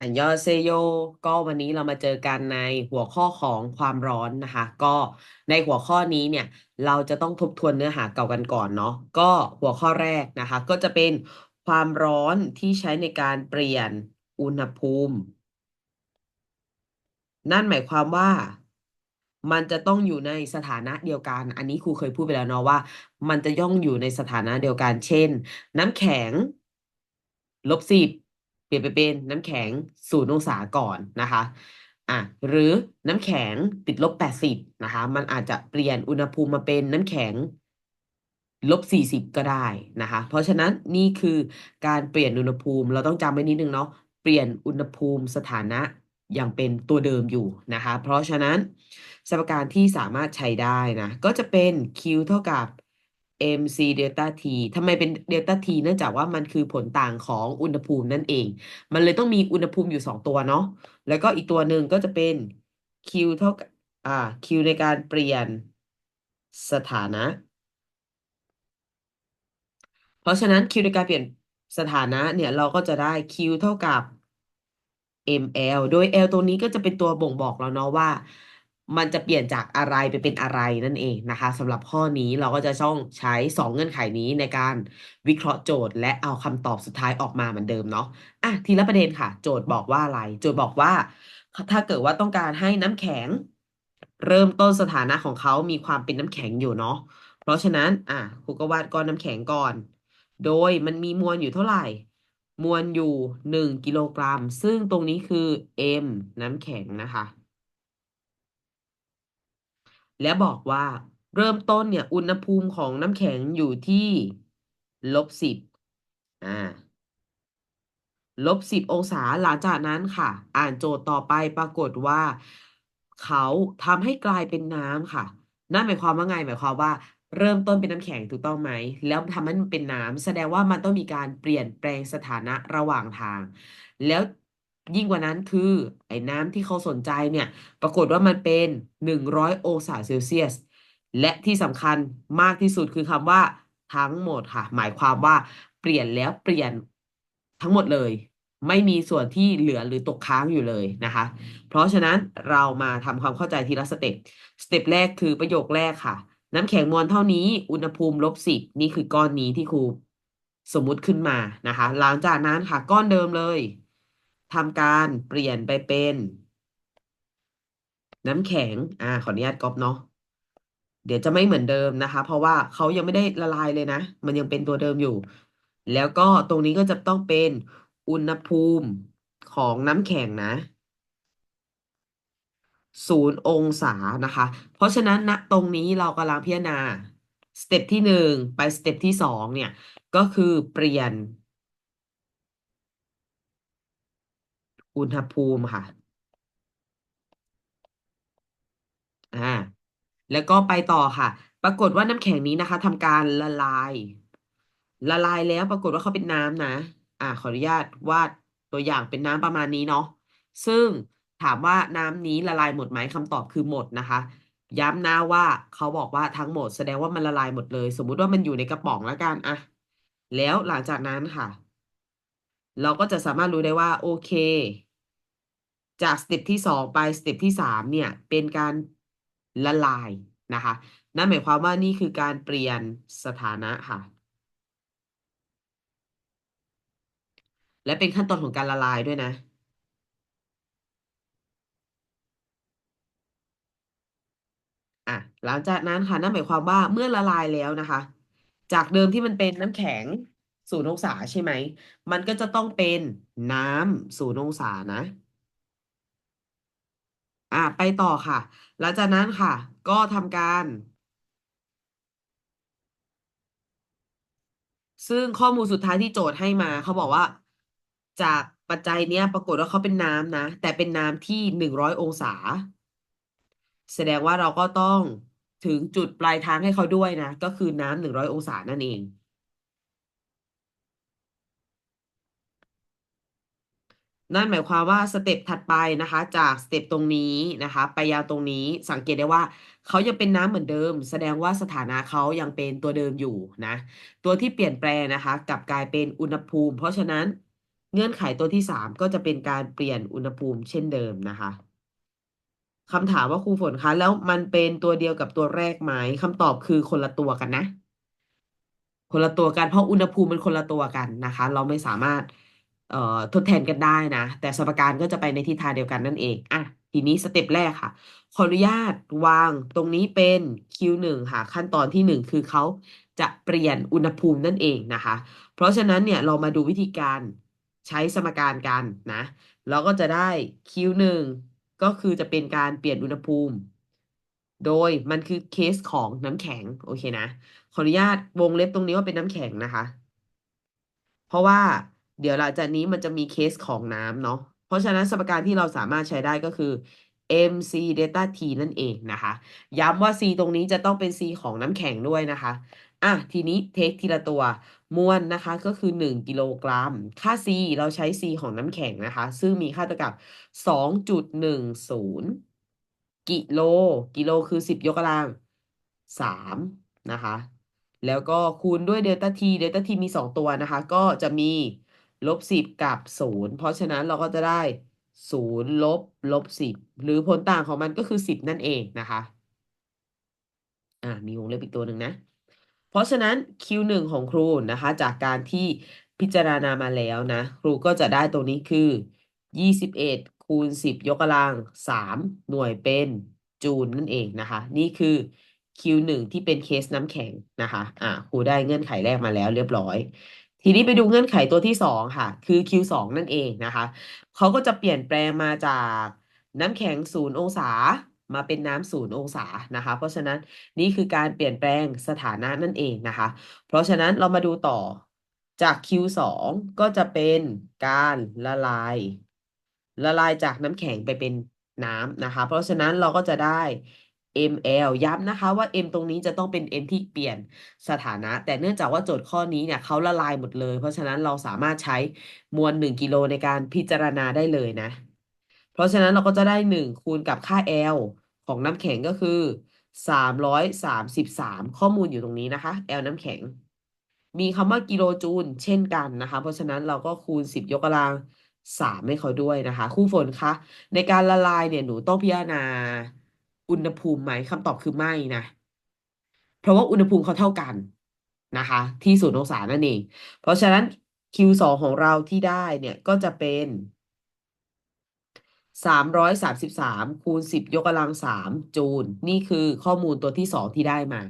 อันยอเซโยก็วันนี้เรามาเจอกันในหัวข้อของความร้อนนะคะ ก็ในหัวข้อนี้เนี่ย เราจะต้องทบทวนเนื้อหาเก่ากันก่อนเนาะก็หัวข้อแรกนะคะ ก็จะเป็นความร้อนที่ใช้ในการเปลี่ยนอุณหภูมิ นั่นหมายความว่ามันจะต้องอยู่ในสถานะเดียวกัน อันนี้ครูเคยพูดไปแล้วเนาะว่า มันจะย่องอยู่ในสถานะเดียวกัน เช่น น้ำแข็งลบสิบ ลี่ยนไปเป็นน้ำแข็งศูนย์องศาก่อนนะคะอะหรือน้ำแข็งติดลบแปดสิบนะคะ มันอาจจะเปลี่ยนอุณหภูมิมาเป็นน้ำแข็งลบสี่สิบก็ได้นะคะ เพราะฉะนั้นนี่คือการเปลี่ยนอุณหภูมิเราต้องจำไว้นิดนึงเนาะเปลี่ยนอุณหภูมิสถานะยังเป็นตัวเดิมอยู่นะคะ เพราะฉะนั้นสมการที่สามารถใช้ได้นะ ก็จะเป็น Q เท่ากับ mc เดลต้า t ทำไมเป็นเดลต้า t เนื่องจากว่ามันคือผลต่างของอุณหภูมินั่นเอง มันเลยต้องมีอุณหภูมิอยู่สองตัวเนาะ แล้วก็อีกตัวหนึ่งก็จะเป็น Q เท่ากับอ่า Q ในการเปลี่ยนสถานะ เพราะฉะนั้น Q ในการเปลี่ยนสถานะเนี่ยเราก็จะได้ Q เท่ากับ ml โดย L ตรงนี้ก็จะเป็นตัวบ่งบอกเราเนาะว่า มันจะเปลี่ยนจากอะไรไปเป็นอะไรนั่นเองนะคะสำหรับข้อนี้เราก็จะต้องใช้ 2 เงื่อนไขนี้ในการวิเคราะห์โจทย์ และเอาคำตอบสุดท้ายออกมาเหมือนเดิมเนาะอะทีละประเด็นค่ะ โจทย์บอกว่าอะไร โจทย์บอกว่า ถ้าเกิดว่าต้องการให้น้ำแข็ง เริ่มต้นสถานะของเขามีความเป็นน้ำแข็งอยู่เนาะเพราะฉะนั้นอะครูก็วาดก้อนน้ำแข็งก่อน โดยมันมีมวลอยู่เท่าไหร่ มวลอยู่หนึ่งกิโลกรัม ซึ่งตรงนี้คือ m น้ำแข็งนะคะ และบอกว่าเริ่มต้นเนี่ยอุณหภูมิของน้ำแข็งอยู่ที่ลบสิบอ่าลบสิบองศาหลังจากนั้นค่ะ อ่านโจทย์ต่อไปปรากฏว่า เขาทำให้กลายเป็นน้ำค่ะ นั่นหมายความว่าไงหมายความว่า เริ่มต้นเป็นน้ำแข็งถูกต้องไหม แล้วทำให้มันเป็นน้ำแสดงว่ามันต้องมีการเปลี่ยนแปลงสถานะระหว่างทาง แล้ว ยิ่งกว่านั้นคือไอ้น้ำที่เขาสนใจเนี่ย ปรากฏว่ามันเป็นหนึ่งร้อยองศาเซลเซียส และที่สำคัญมากที่สุดคือคำว่าทั้งหมดค่ะ หมายความว่าเปลี่ยนแล้วเปลี่ยนทั้งหมดเลย ไม่มีส่วนที่เหลือหรือตกค้างอยู่เลยนะคะ เพราะฉะนั้นเรามาทำความเข้าใจทีละสเต็ปสเต็ปแรกคือประโยคแรกค่ะ น้ำแข็งมวลเท่านี้อุณหภูมิลบสิบนี่คือก้อนนี้ที่ครูสมมุติขึ้นมานะคะ หลังจากนั้นค่ะก้อนเดิมเลย ทำการเปลี่ยนไปเป็น น้ำแข็ง อ่า ขออนุญาตก๊อปเนาะเดี๋ยวจะไม่เหมือนเดิมนะคะ เพราะว่าเขายังไม่ได้ละลายเลยนะ มันยังเป็นตัวเดิมอยู่ แล้วก็ตรงนี้ก็จะต้องเป็นอุณหภูมิของน้ำแข็งนะศูนย์องศานะคะ เพราะฉะนั้นณตรงนี้เรากำลังพิจารณาสเต็ปที่หนึ่งไปสเต็ปที่สองเนี่ย ก็คือเปลี่ยน อุณหภูมิค่ะอ่าแล้วก็ไปต่อค่ะ ปรากฏว่าน้ำแข็งนี้นะคะทำการละลาย ละลายแล้วปรากฏว่าเขาเป็นน้ำนะ อ่า ขออนุญาตวาดตัวอย่างเป็นน้ำประมาณนี้เนาะซึ่งถามว่าน้ำนี้ละลายหมดไหมคำตอบคือหมดนะคะย้ำนะว่าเขาบอกว่าทั้งหมดแสดงว่ามันละลายหมดเลย สมมุติว่ามันอยู่ในกระป๋องแล้วกันอะแล้วหลังจากนั้นค่ะ เราก็จะสามารถรู้ได้ว่า โอเค จากสเต็ปที่สองไปสเต็ปที่สามเนี่ยเป็นการละลายนะคะ นั่นหมายความว่านี่คือการเปลี่ยนสถานะค่ะ และเป็นขั้นตอนของการละลายด้วยนะอะหลังจากนั้นค่ะนั่นหมายความว่าเมื่อละลายแล้วนะคะ จากเดิมที่มันเป็นน้ำแข็งศูนย์องศาใช่ไหม มันก็จะต้องเป็นน้ำศูนย์องศานะ อะไปต่อค่ะ หลังจากนั้นค่ะ ก็ทำการ ซึ่งข้อมูลสุดท้ายที่โจทย์ให้มา เขาบอกว่า จากปัจจัยเนี้ยปรากฏว่าเขาเป็นน้ำนะ แต่เป็นน้ำที่หนึ่งร้อยองศา แสดงว่าเราก็ต้องถึงจุดปลายทางให้เขาด้วยนะ ก็คือน้ำหนึ่งร้อยองศานั่นเอง นั่นหมายความว่าสเต็ปถัดไปนะคะ จากสเต็ปตรงนี้นะคะ ไปยาวตรงนี้สังเกตได้ว่าเขายังเป็นน้ำเหมือนเดิม แสดงว่าสถานะเขายังเป็นตัวเดิมอยู่นะ ตัวที่เปลี่ยนแปลงนะคะกลับกลายเป็นอุณหภูมิ เพราะฉะนั้นเงื่อนไขตัวที่สามก็จะเป็นการเปลี่ยนอุณหภูมิเช่นเดิมนะคะคำถามว่าครูฝนคะ แล้วมันเป็นตัวเดียวกับตัวแรกไหมคำตอบคือคนละตัวกันนะ คนละตัวกันเพราะอุณหภูมิมันคนละตัวกันนะคะ เราไม่สามารถ เอ่อทดแทนกันได้นะ แต่สมการก็จะไปในทิศทางเดียวกันนั่นเองอะทีนี้สเต็ปแรกค่ะ ขออนุญาตวางตรงนี้เป็น Q1 ค่ะ ขั้นตอนที่ 1 คือเขาจะเปลี่ยนอุณหภูมินั่นเองนะคะ เพราะฉะนั้นเนี่ยเรามาดูวิธีการใช้สมการกันนะเราก็จะได้ Q1 ก็คือจะเป็นการเปลี่ยนอุณหภูมิ โดยมันคือเคสของน้ำแข็งโอเคนะ ขออนุญาตวงเล็บตรงนี้ว่าเป็นน้ำแข็งนะคะ เพราะว่า เดี๋ยวหลังจากนี้มันจะมีเคสของน้ำเนาะเพราะฉะนั้นสมการที่เราสามารถใช้ได้ก็คือ mc delta t นั่นเองนะคะ ย้ำว่า c ตรงนี้จะต้องเป็น c ของน้ำแข็งด้วยนะคะอะทีนี้เทคทีละตัวมวลนะคะก็คือ 1 กิโลกรัม ค่า c เราใช้ c ของน้ำแข็งนะคะ ซึ่งมีค่าเท่ากับ 2.10 กิโล กิโลคือ 10 ยกกำลัง3นะคะ แล้วก็คูณด้วยเดลต้าทีเดลต้าทีมี 2 ตัวนะคะ ก็จะมี ลบ10กับ0เพราะฉะนั้นเราก็จะได้0ลบลบ10หรือผลต่างของมันก็คือ10นั่นเองนะคะอ่ามีวงเล็บอีกตัวหนึ่งนะ เพราะฉะนั้น Q1 ของครูนะคะ จากการที่พิจารณามาแล้วนะ ครูก็จะได้ตรงนี้คือ 21 คูณ 10 ยกกำลัง 3 หน่วยเป็นจูลนั่นเองนะคะ นี่คือ Q1 ที่เป็นเคสน้ำแข็งนะคะ อ่าครูได้เงื่อนไขแรกมาแล้วเรียบร้อย ทีนี้ไปดูเงื่อนไขตัวที่สองค่ะ คือ Q2 นั่นเองนะคะ เขาก็จะเปลี่ยนแปลงมาจากน้ำแข็งศูนย์องศามาเป็นน้ำศูนย์องศานะคะ เพราะฉะนั้นนี่คือการเปลี่ยนแปลงสถานะนั่นเองนะคะ เพราะฉะนั้นเรามาดูต่อจาก Q2 ก็จะเป็นการละลาย ละลายจากน้ำแข็งไปเป็นน้ำนะคะ เพราะฉะนั้นเราก็จะได้ ml ย้ำนะคะว่า m ตรงนี้จะต้องเป็น m ที่เปลี่ยนสถานะ แต่เนื่องจากว่าโจทย์ข้อนี้เนี่ยเขาละลายหมดเลย เพราะฉะนั้นเราสามารถใช้มวล 1 กิโลในการพิจารณาได้เลยนะ เพราะฉะนั้นเราก็จะได้ 1 คูณกับค่า L ของน้ำแข็งก็คือ 333 ข้อมูลอยู่ตรงนี้นะคะ L น้ำแข็ง มีคำว่ากิโลจูลเช่นกันนะคะ เพราะฉะนั้นเราก็คูณ 10 ยกกำลัง3ให้เขาด้วยนะคะครูฝนคะในการละลายเนี่ยหนูต้องพิจารณา อุณหภูมิไหมคำตอบคือไม่นะ เพราะว่าอุณหภูมิเขาเท่ากันนะคะ ที่ศูนย์องศานั่นเอง เพราะฉะนั้น Q2 ของเราที่ได้เนี่ยก็จะเป็นสามร้อยสามสิบสามคูณสิบยกกำลังสามจูลนี่คือข้อมูลตัวที่สองที่ได้มา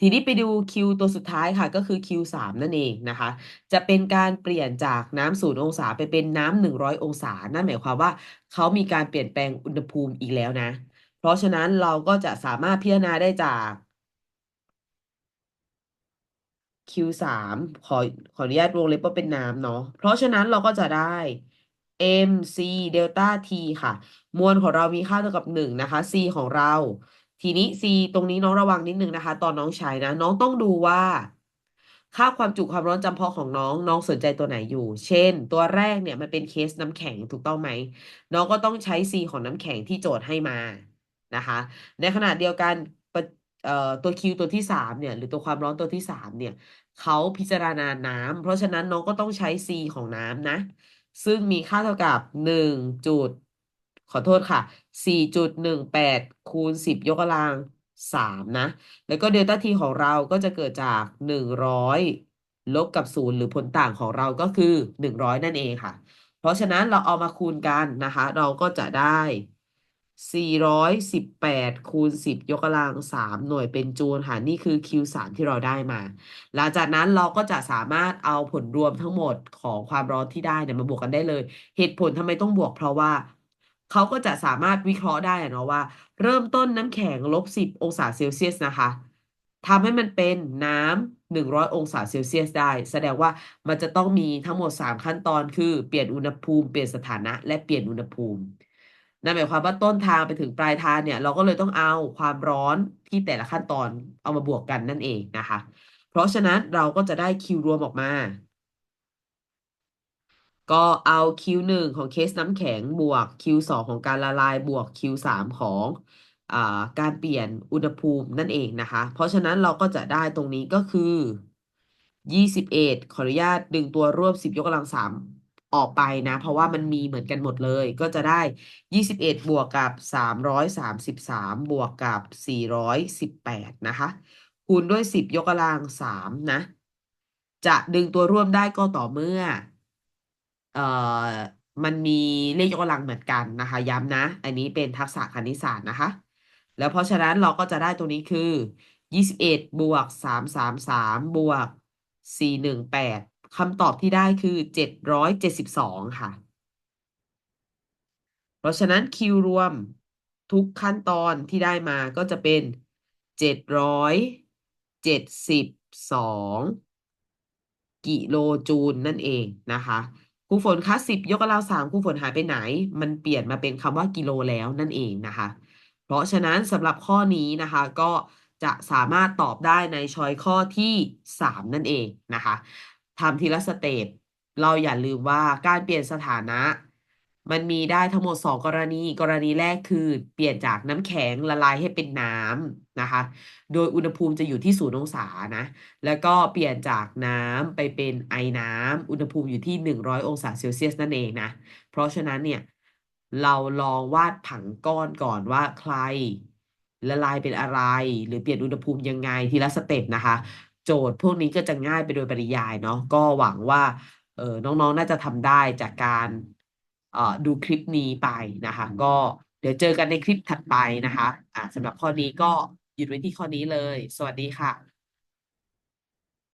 ทีนี้ไปดู Q ตัวสุดท้ายค่ะ ก็คือ Q สามนั่นเองนะคะ จะเป็นการเปลี่ยนจากน้ำศูนย์องศาไปเป็นน้ำหนึ่งร้อยองศา นั่นหมายความว่าเขามีการเปลี่ยนแปลงอุณหภูมิอีกแล้วนะ เพราะฉะนั้นเราก็จะสามารถพิจารณาได้จาก Q3 ขอขออนุญาตวงเล็บว่าเป็นน้ำเนาะ เพราะฉะนั้นเราก็จะได้ mc เดลต้า t ค่ะ มวลของเรามีค่าเท่ากับ1นะคะ c ของเรา ทีนี้ c ตรงนี้น้องระวังนิดนึงนะคะ ตอนน้องใช้นะ น้องต้องดูว่า ค่าความจุความร้อนจำเพาะของน้อง น้องสนใจตัวไหนอยู่ เช่น ตัวแรกเนี่ยมันเป็นเคสน้ำแข็งถูกต้องไหม น้องก็ต้องใช้ c ของน้ำแข็งที่โจทย์ให้มา นะคะ ในขณะเดียวกันเอ่อตัว Q ตัวที่3เนี่ยหรือตัวความร้อนตัวที่3เนี่ยเขาพิจารณาน้ำเพราะฉะนั้นน้องก็ต้องใช้ C ของน้ำนะ ซึ่งมีค่าเท่ากับ1จุดขอโทษค่ะ4.18คูณ10ยกกำลัง3นะ แล้วก็เดลต้าทีของเราก็จะเกิดจาก100ลบกับ0หรือผลต่างของเราก็คือ100นั่นเองค่ะ เพราะฉะนั้นเราเอามาคูณกันนะคะ เราก็จะได้ 418คูณ10 ยกกำลัง 3 หน่วยเป็นจูลค่ะ นี่คือ Q3 ที่เราได้มา หลังจากนั้นเราก็จะสามารถเอาผลรวมทั้งหมดของความร้อนที่ได้เนี่ยมาบวกกันได้เลย เหตุผลทำไมต้องบวกเพราะว่า เขาก็จะสามารถวิเคราะห์ได้เนาะว่า เริ่มต้นน้ำแข็งลบ 10 องศาเซลเซียสนะคะทำให้มันเป็นน้ำ100องศาเซลเซียสได้ แสดงว่ามันจะต้องมีทั้งหมด 3 ขั้นตอนคือเปลี่ยนอุณหภูมิ เปลี่ยนสถานะ และเปลี่ยนอุณหภูมิ นั่นหมายความว่าต้นทางไปถึงปลายทางเนี่ย เราก็เลยต้องเอาความร้อนที่แต่ละขั้นตอนเอามาบวกกันนั่นเองนะคะ เพราะฉะนั้นเราก็จะได้คิวรวมออกมา ก็เอา Q1 ของเคสน้ำแข็งบวก Q2 ของการละลายบวก Q3 ของอการเปลี่ยนอุณหภูมินั่นเองนะคะ เพราะฉะนั้นเราก็จะได้ตรงนี้ก็คือ 21 ขออนุญาตดึงตัวรวบ 10 ยกกำลัง3 ออกไปนะ เพราะว่ามันมีเหมือนกันหมดเลย ก็จะได้ยี่สิบเอ็ดบวกกับสามร้อยสามสิบสามบวกกับสี่ร้อยสิบแปดนะคะ คูณด้วยสิบยกกำลังสามนะ จะดึงตัวร่วมได้ก็ต่อเมื่อ เอ่อ มันมีเลขยกกำลังเหมือนกันนะคะ ย้ำนะ อันนี้เป็นทักษะคณิตศาสตร์นะคะ แล้วเพราะฉะนั้นเราก็จะได้ตรงนี้คือ 21 บวก 333 บวก 418 คำตอบที่ได้คือ772ค่ะ เพราะฉะนั้นคิวรวมทุกขั้นตอนที่ได้มาก็จะเป็น772กิโลจูลนั่นเองนะคะครูฝนคะสิบยกกำลังสามครูฝนหายไปไหน มันเปลี่ยนมาเป็นคำว่ากิโลแล้วนั่นเองนะคะ เพราะฉะนั้นสำหรับข้อนี้นะคะ ก็จะสามารถตอบได้ในช้อยข้อที่สามนั่นเองนะคะ ทำทีละสเต็ปเราอย่าลืมว่าการเปลี่ยนสถานะ มันมีได้ทั้งหมด2กรณี กรณีแรกคือเปลี่ยนจากน้ำแข็งละลายให้เป็นน้ำนะคะ โดยอุณหภูมิจะอยู่ที่ศูนย์องศานะ แล้วก็เปลี่ยนจากน้ำไปเป็นไอน้ำอุณหภูมิอยู่ที่100องศาเซลเซียสนั่นเองนะ เพราะฉะนั้นเนี่ยเราลองวาดผังก้อนก่อนว่าใครละลายเป็นอะไร หรือเปลี่ยนอุณหภูมิยังไงทีละสเต็ปนะคะ โจทย์พวกนี้ก็จะง่ายไปโดยปริยายเนาะก็หวังว่าเออน้องๆ น่าจะทำได้จากการเอ่อดูคลิปนี้ไปนะคะ ก็เดี๋ยวเจอกันในคลิปถัดไปนะคะอ่าสำหรับข้อนี้ก็หยุดไว้ที่ข้อนี้เลย สวัสดีค่ะ